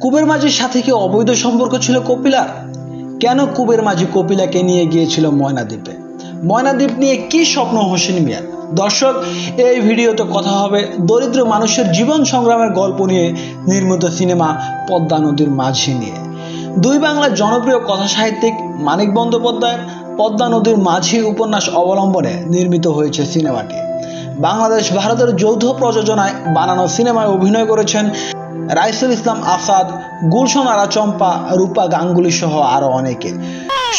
কুবের মাঝির সাথে কি অবৈধ সম্পর্ক ছিল কপিলার? কেন কুবের মাঝি কপিলাকে নিয়ে গিয়েছিল ময়নাদ্বীপে? ময়নাদ্বীপ নিয়ে কি স্বপ্ন, হোসেন মিয়ার? দর্শক, এই ভিডিওতে কথা হবে দরিদ্র মানুষের জীবন সংগ্রামের গল্প নিয়ে নির্মিত সিনেমা পদ্মা নদীর মাঝি নিয়ে। দুই বাংলার জনপ্রিয় কথা সাহিত্যিক মানিক বন্দ্যোপাধ্যায়ের পদ্মা নদীর মাঝি উপন্যাস অবলম্বনে নির্মিত হয়েছে সিনেমাটি। বাংলাদেশ, ভারতের যৌথ প্রযোজনায় বানানো সিনেমায় অভিনয় করেছেন রাইসুল ইসলাম আসাদ, গুলশন আরা চম্পা রূপা গাঙ্গুলি সহ আরও অনেকে।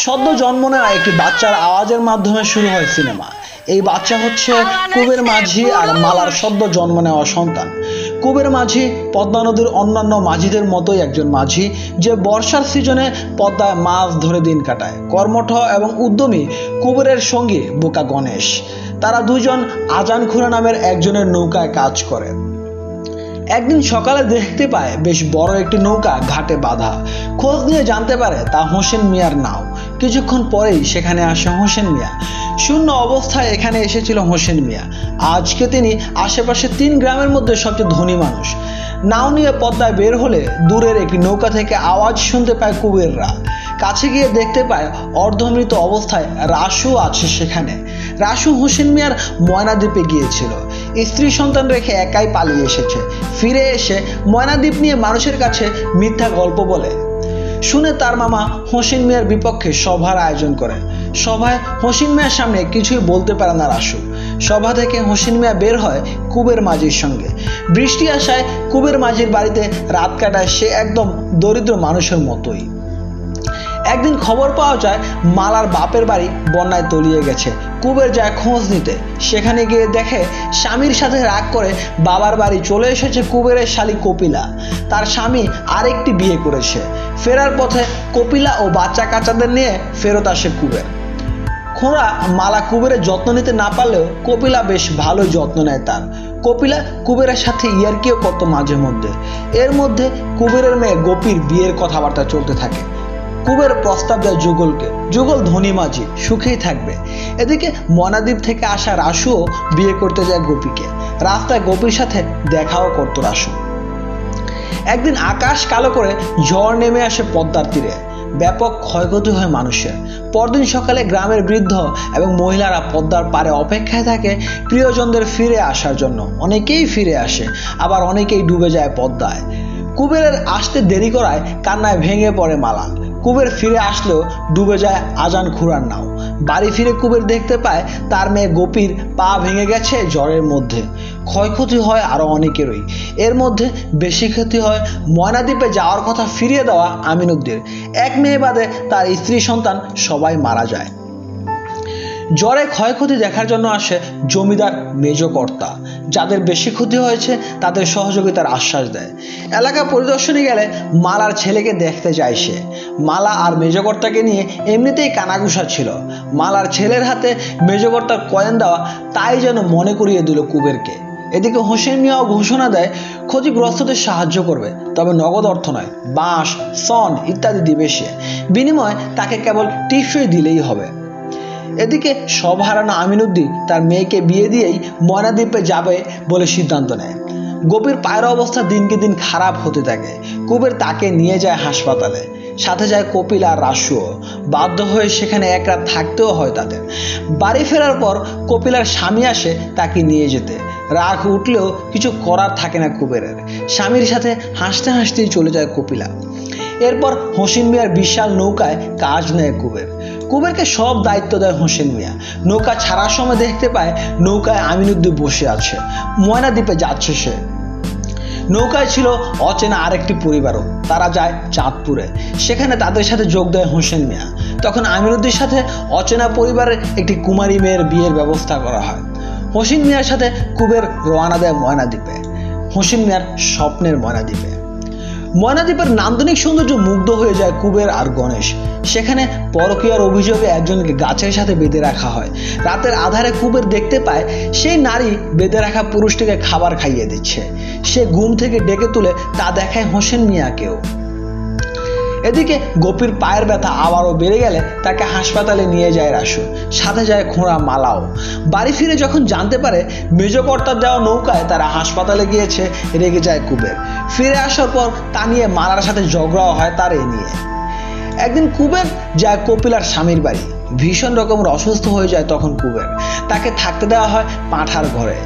সদ্য জন্ম নেওয়া একটি বাচ্চার আওয়াজের মাধ্যমে শুরু হয় সিনেমা। এই বাচ্চা হচ্ছে কুবের মাঝি আর মালার সদ্য জন্ম নেওয়া সন্তান। কুবের মাঝি পদ্মা নদীর অন্যান্য মাঝিদের মতোই একজন মাঝি, যে বর্ষার সিজনে পদ্মায় মাছ ধরে দিন কাটায়। কর্মঠ এবং উদ্যমী কুবেরের সঙ্গী বোকা গণেশ। তারা দুজন আজান খুরা নামের একজনের নৌকায় কাজ করে একদিন সকালে দেখতে পায় বেশ বড় একটি নৌকা ঘাটে বাঁধা। খোঁজ নিয়ে জানতে পারে তা হোসেন মিয়ার নাও। কিছুক্ষণ পরেই সেখানে আসে হোসেন মিয়া। শূন্য অবস্থায় এখানে এসেছিল হোসেন মিয়া। আজকে তিনি আশেপাশে তিন গ্রামের মধ্যে সবচেয়ে ধনী মানুষ। নাও নিয়ে পদ্মায় বের হলে দূরের একটি নৌকা থেকে আওয়াজ শুনতে পায় কুবেররা। কাছে গিয়ে দেখতে পায় অর্ধমৃত অবস্থায় রাসু আছে সেখানে। রাসু হোসেন মিয়ার ময়নাদ্বীপে গিয়েছিল। স্ত্রী সন্তান রেখে একাই পালিয়ে এসেছে। ফিরে এসে ময়নাদ্বীপ নিয়ে মানুষের কাছে মিথ্যা গল্প বলে। শুনে তার মামা হোসেন মিয়ার বিপক্ষে সভার আয়োজন করে। সভায় হোসেন মিয়ার সামনে কিছুই বলতে পারে না রাসু সভা থেকে হোসেন মিয়া বের হয় কুবের মাঝির সঙ্গে। বৃষ্টি আসায় কুবের মাঝির বাড়িতে রাত কাটায় সে একদম দরিদ্র মানুষের মতোই। একদিন খবর পাওয়া যায় মালার বাপের বাড়ি বন্যায় তলিয়ে গেছে। কুবের যায় খোঁজ নিতে। সেখানে গিয়ে দেখে স্বামীর সাথে রাগ করে বাবার বাড়ি চলে এসেছে কুবেরের শালী কপিলা। তার স্বামী আরেকটি বিয়ে করেছে। ফেরার পথে কপিলা ও বাচ্চা কাচ্চাদের নিয়ে ফেরত আসে কুবের। খোঁড়া মালা কুবেরের যত্ন নিতে না পারলেও কপিলা বেশ ভালোই যত্ন নেয় তার। কপিলা কুবেরের সাথে ইয়ারকিও করতো মাঝে মধ্যে। এর মধ্যে কুবেরের মেয়ে গোপীর বিয়ের কথাবার্তা চলতে থাকে। কুবের প্রস্তাব দেয় যুগলকে। যুগল ধনী মাঝি, সুখেই থাকবে। এদিকে মনাদ্বীপ থেকে আসা রাসুও বিয়ে করতে যায় গোপীকে। রাস্তায় গোপীর সাথে দেখাও করতো রাসু। একদিন আকাশ কালো করে ঝড় নেমে আসে পদ্মার তীরে। ব্যাপক ক্ষয়ক্ষতি হয় মানুষের। পরদিন সকালে গ্রামের বৃদ্ধ এবং মহিলারা পদ্মার পারে অপেক্ষায় থাকে প্রিয়জনদের ফিরে আসার জন্য। অনেকেই ফিরে আসে, আবার অনেকেই ডুবে যায় পদ্মায়। কুবেরের আসতে দেরি করায় কান্নায় ভেঙে পড়ে মালা। কুবের ফিরে আসলেও ডুবে যায় আজান খুরার নাও। বাড়ি ফিরে কুবের দেখতে পায় তার মেয়ে গোপীর পা ভেঙে গেছে জ্বরের মধ্যে। ক্ষয়ক্ষতি হয় আরও অনেকেরই। এর মধ্যে বেশি ক্ষতি হয় ময়নাদ্বীপে যাওয়ার কথা ফিরিয়ে দেওয়া আমিনুদ্দির এক মেয়ে বাদে তার স্ত্রী সন্তান সবাই মারা যায়। জ্বরে ক্ষয়ক্ষতি দেখার জন্য আসে জমিদার মেজকর্তা। যাদের বেশি ক্ষতি হয়েছে, তাদের সহযোগিতার আশ্বাস দেয়। এলাকা পরিদর্শনে গেলে মালার ছেলেকে দেখতে যায় সে। মালা আর মেজকর্তাকে নিয়ে এমনিতেই কানাঘুষা ছিল। মালার ছেলের হাতে মেজকর্তার কয়েন দেওয়া তাই যেন মনে করিয়ে দিল কুবেরকে। এদিকে হোসেন মিয়াও ঘোষণা দেয়, ক্ষতিগ্রস্তদের সাহায্য করবে। তবে নগদ অর্থ নয়, বাঁশ, সন ইত্যাদি দিবে সে। বিনিময়ে তাকে কেবল টিপসই দিলেই হবে। এদিকে সব হারানো আমিনুদ্দিন তার মেয়েকে বিয়ে দিয়েই ময়নাদ্বীপে যাবে বলে সিদ্ধান্ত নেয়। গোপীর পায়ের অবস্থা দিনকে দিন খারাপ হতে থাকে। কুবের তাকে নিয়ে যায় হাসপাতালে। সাথে যায় কপিল আর রাসুও। বাধ্য হয়ে সেখানে এক রাত থাকতেও হয় তাদের। বাড়ি ফেরার পর কপিলার স্বামী আসে তাকে নিয়ে যেতে। রাগ উঠলেও কিছু করার থাকে না কুবেরের। স্বামীর সাথে হাসতে হাসতেই চলে যায় কপিলা। এরপর হোসেন মিয়ার বিশাল নৌকায় কাজ নেয় কুবের। কুবেরকে সব দায়িত্ব দেয় হোসেন মিয়া। নৌকা ছাড়ার সময় দেখতে পায় নৌকায় আমিনুদ্দিন বসে আছে। ময়নাদ্বীপে যাচ্ছে সে। নৌকায় ছিল অচেনা আরেকটি পরিবারও। তারা যায় চাঁদপুরে। সেখানে তাদের সাথে যোগ দেয় হোসেন মিয়া। তখন আমিনুদ্দির সাথে অচেনা পরিবারের একটি কুমারী মেয়ের বিয়ের ব্যবস্থা করা হয়। হোসেন মিয়ার সাথে কুবের রওনা দেয় ময়নাদ্বীপে। হোসেন মিয়ার স্বপ্নের ময়না ময়নাদ্বীপে। ময়নাদ্বীপের নান্দনিক সৌন্দর্য মুগ্ধ হয়ে যায় কুবের আর গণেশ। সেখানে পরকীয়ার অভিযোগে একজনকে গাছের সাথে বেঁধে রাখা হয়। রাতের আধারে কুবের দেখতে পায়, সেই নারী বেঁধে রাখা পুরুষটিকে খাবার খাইয়ে দিচ্ছে। সে ঘুম থেকে ডেকে তুলে তা দেখায় হোসেন মিয়াকেও। এদিকে গোপীর পায়ের ব্যথা আবারও বেড়ে গেলে তাকে হাসপাতালে নিয়ে যায় রাসু সাথে যায় খোঁড়া মালাও। বাড়ি ফিরে যখন জানতে পারে মেজকর্তার দেওয়া নৌকায় তারা হাসপাতালে গিয়েছে, রেগে যায় কুবের। ফিরে আসার পর তা নিয়ে মালার সাথে ঝগড়াও হয় তার এ নিয়ে। একদিন কুবের যায় কপিলার স্বামীর বাড়ি। ভীষণ রকমের অসুস্থ হয়ে যায় তখন কুবের। তাকে থাকতে দেওয়া হয় পাঁঠার ঘরে।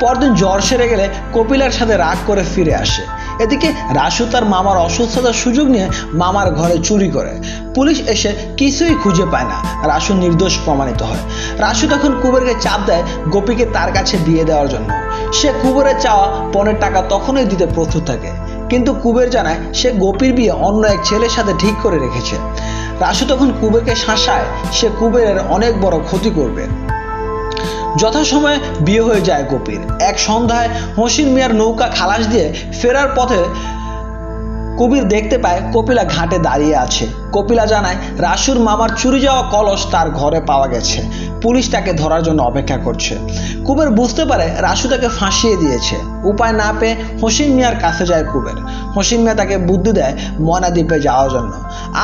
পরদিন জ্বর সেরে গেলে কপিলার সাথে রাগ করে ফিরে আসে। এদিকে রাসু তার মামার অসুস্থতার সুযোগ নিয়ে মামার ঘরে চুরি করে। পুলিশ এসে কিছুই খুঁজে পায় না। রাসু নির্দোষ প্রমাণিত হয়। রাসু তখন কুবেরকে চাপ দেয় গোপীকে তার কাছে বিয়ে দেওয়ার জন্য। সে কুবেরের চাওয়া পনেরো টাকা তখনই দিতে প্রস্তুত থাকে। কিন্তু কুবের জানায় সে গোপীর বিয়ে অন্য এক ছেলের সাথে ঠিক করে রেখেছে। রাসু তখন কুবেরকে শাসায়, সে কুবেরের অনেক বড় ক্ষতি করবে। যথাসময়ে বিয়ে হয়ে যায় গোপীর। এক সন্ধ্যায় হসিন মিয়ার নৌকা খালাস দিয়ে ফেরার পথে কবির দেখতে পায় কপিলা ঘাটে দাঁড়িয়ে আছে। কপিলা জানায়, রাসুর মামার চুরি যাওয়া কলস তার ঘরে পাওয়া গেছে। পুলিশ তাকে ধরার জন্য অপেক্ষা করছে। কুবের বুঝতে পারে, রাসু তাকে ফাঁসিয়ে দিয়েছে। উপায় না পেয়ে হসিন মিয়ার কাছে যায় কুবের। হসিন মিয়া তাকে বুদ্ধি দেয় ময়নাদ্বীপে যাওয়ার জন্য।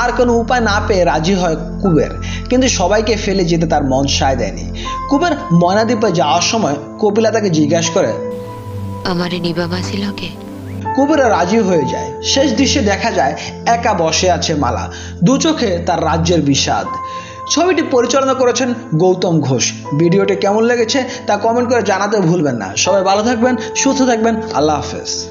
আর কোনো উপায় না পেয়ে রাজি হয় কুবের, কিন্তু সবাইকে ফেলে যেতে তার মন সায় দেয়নি। কুবের ময়নাদ্বীপে যাওয়ার সময় কপিলা তাকে জিজ্ঞাসা করে, আমারে নিবা মাসি লগে? কুবেরা রাজি হয়ে যায়। শেষ দৃশ্যে দেখা যায়, একা বসে আছে মালা। দু চোখে তার রাজ্যের বিষাদ। ছবিটি পরিচালনা করেছেন গৌতম ঘোষ। ভিডিওটি কেমন লেগেছে তা কমেন্ট করে জানাতে ভুলবেন না। সবাই ভালো থাকবেন, সুস্থ থাকবেন, আল্লাহ হাফেজ।